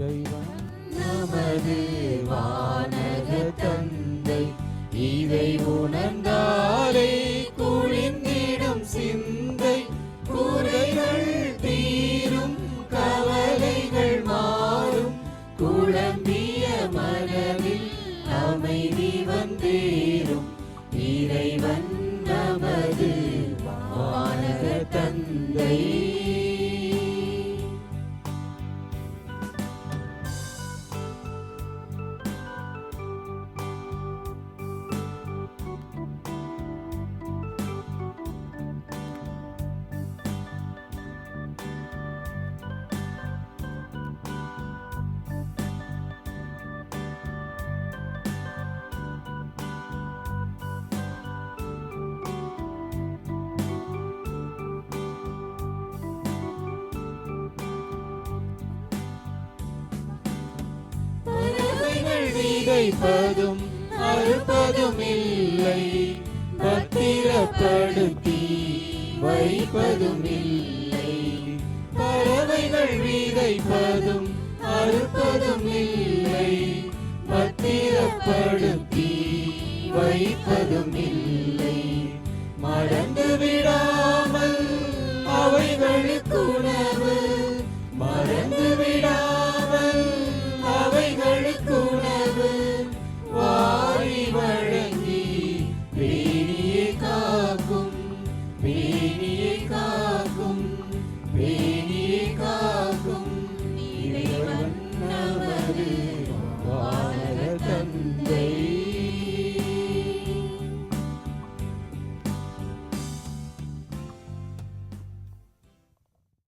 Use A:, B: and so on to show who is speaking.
A: இறைவன்.
B: நமது வானக தந்தை இதை உணர்ந்தாலே குளிர்ந்திடும் சிந்தை. குறைகள் தீரும் கவலைகள் மாறும். குழம்பிய மனதில் அமைதி வந்தேறும். இறைவன் நமது வானக தந்தை. விதைப்பதும் அறுப்பதும் இல்லை பத்திரப்படுத்தி வைப்பதும் இல்லை பறவைகள் விதைப்பதும் அறுப்பதும் இல்லை பத்திரப்படுத்தி வைப்பதும் இல்லை மறந்து விடாமல் அவைகளுக்கு be